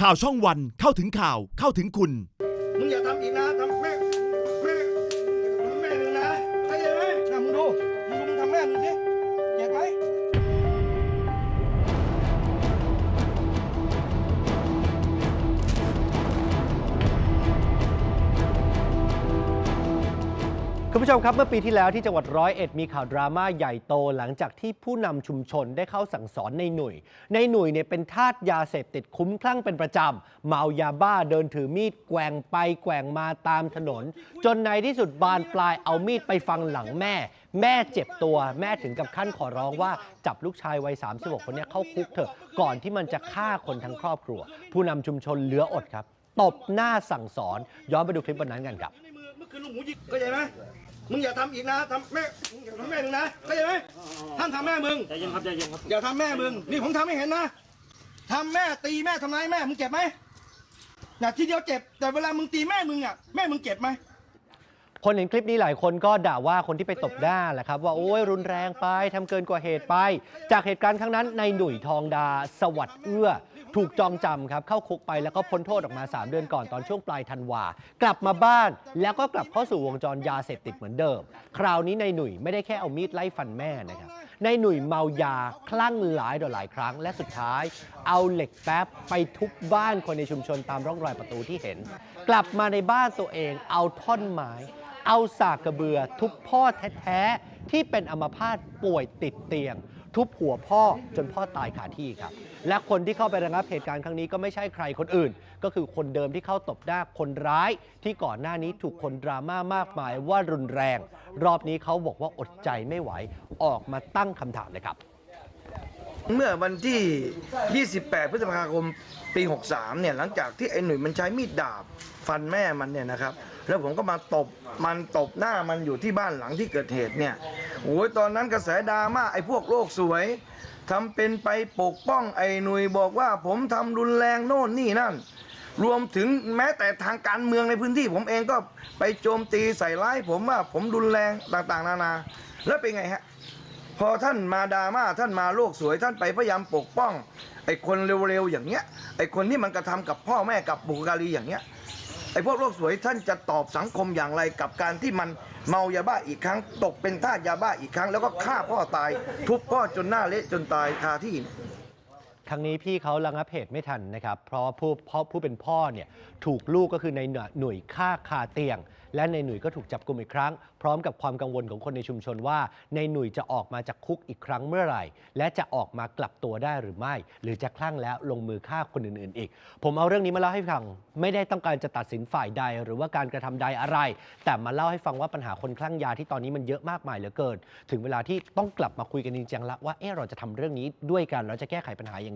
ข่าวช่องวันเข้าถึงข่าวเข้าถึงคุณ มึงอย่าทำอีกนะทำแม่แคุณผู้ชมครับ เมื่อปีที่แล้วที่จังหวัดร้อยเอ็ดมีข่าวดราม่าใหญ่โตหลังจากที่ผู้นำชุมชนได้เข้าสั่งสอนในหนุ่ย ในหนุ่ยเนี่ยเป็นทาสยาเสพติดคุ้มคลั่งเป็นประจำ เมายาบ้าเดินถือมีดแกว่งไปแกว่งมาตามถนน จนในที่สุดบานปลายเอามีดไปฟังหลังแม่ แม่เจ็บตัว แม่ถึงกับขั้นขอร้องว่าจับลูกชายวัย36คนนี้เข้าคุกเถอะก่อนที่มันจะฆ่าคนทั้งครอบครัว ผู้นำชุมชนเหลืออดครับ ตบหน้าสั่งสอน ย้อนไปดูคลิปวันนั้นกันครับในมือเมื่อคืนลุงหูยิงเข้าใจไหมมึงอย่าทำอีกนะทำแม่มึงอย่าทำแม่มึงนะเข้าใจไหมท่านทำแม่มึงใจเย็นครับใจเย็นครับอย่าทำแม่มึงนี่ผมทำให้เห็นนะทำแม่ตีแม่ทำร้ายแม่มึงเจ็บไหมอย่าทีเดียวเจ็บแต่เวลามึงตีแม่มึงอะแม่มึงเจ็บไหม คนเห็นคลิปนี้หลายคนก็ด่าว่าคนที่ไปตบหน้าแหละครับ ว่าโอ้ยรุนแรงไปทำเกินกว่าเหตุไป จากเหตุการณ์ครั้งนั้นในหนุ่ยทองดาสวัสดิ์เอื้อ ถูกจองจำครับเข้าคุกไปแล้วก็พ้นโทษออกมา 3 เดือนก่อนตอนช่วงปลายธันวากลับมาบ้านแล้วก็กลับเข้าสู่วงจรยาเสพติดเหมือนเดิม คราวนี้ในหนุ่ยไม่ได้แค่เอามีดไล่ฟันแม่นะครับในหนุ่ยเมายาคลั่งหลายต่อหลายครั้ง และสุดท้าย เอาเหล็กแป๊บไปทุบบ้านคนในชุมชนตามร่องรอยประตูที่เห็น กลับมาในบ้านตัวเองเอาท่อนไม้ เอาสากกระเบือทุบพ่อแท้ๆที่เป็นอัมพาตป่วยติดเตียง ทุบหัวพ่อจนพ่อตายคาที่ครับ และคนที่เข้าไประงับเหตุการณ์ครั้งนี้ก็ไม่ใช่ใครคนอื่น ก็คือคนเดิมที่เข้าตบหน้าคนร้าย ที่ก่อนหน้านี้ถูกคนดราม่ามากมายว่ารุนแรง รอบนี้เขาบอกว่าอดใจไม่ไหวออกมาตั้งคำถามเลยครับ เมื่อวันที่ 28 พฤษภาคมปี 63 เนี่ยหลังจากที่ไอ้หนุ่ยมันใช้มีดดาบฟันแม่มันเนี่ยนะครับ แล้วผมก็มาตบมันตบหน้ามันอยู่ที่บ้านหลังที่เกิดเหตุเนี่ยโอ้ยตอนนั้นกระแสดราม่าไอ้พวกโลกสวยทำเป็นไปปกป้องไอ้หนุ่ยบอกว่าผมทำรุนแรงโน่นนี่นั่น รวมถึงแม้แต่ทางการเมืองในพื้นที่ ผมเองก็ไปโจมตีใส่ร้ายผมว่าผมรุนแรงต่างๆ นานา แล้วเป็นไงฮะ พอท่านมาดราม่าท่านมาโลกสวยท่านไปพยายามปกป้องไอ้คนเร็วๆอย่างเงี้ยไอ้คนที่มันกระทำกับพ่อแม่กับบุคลารีอย่างเงี้ยไอ้พวกโลกสวยท่านจะตอบสังคมอย่างไรกับการที่มันเมายาบ้าอีกครั้ง ตกเป็นทาสยาบ้าอีกครั้ง แล้วก็ฆ่าพ่อตาย ทุบพ่อจนหน้าเละจนตายคาที่ ครั้งนี้พี่เขาระงับเหตุไม่ทันนะครับ เพราะผู้พ่อผู้เป็นพ่อเนี่ยถูกลูกก็คือในหนุ่ยฆ่าคาเตียง และในหนุ่ยก็ถูกจับกลุ่มอีกครั้ง พร้อมกับความกังวลของคนในชุมชนว่า ในหนุ่ยจะออกมาจากคุกอีกครั้งเมื่อไหร่ และจะออกมากลับตัวได้หรือไม่ หรือจะคลั่งแล้วลงมือฆ่าคนอื่นๆ อีก ผมเอาเรื่องนี้มาเล่าให้ฟังไม่ได้ต้องการจะตัดสินฝ่ายใด หรือว่าการกระทำใดอะไร แต่มาเล่าให้ฟังว่าปัญหาคนคลั่งยาที่ตอนนี้มันเยอะมากมายเหลือเกิน ถึงเวลาที่ต้องกลับมาคุยกันจริงๆแล้วว่าเออเราจะทำเรื่องนี้ด้วยกันเราจะแก้ไขปัญหาอย่าง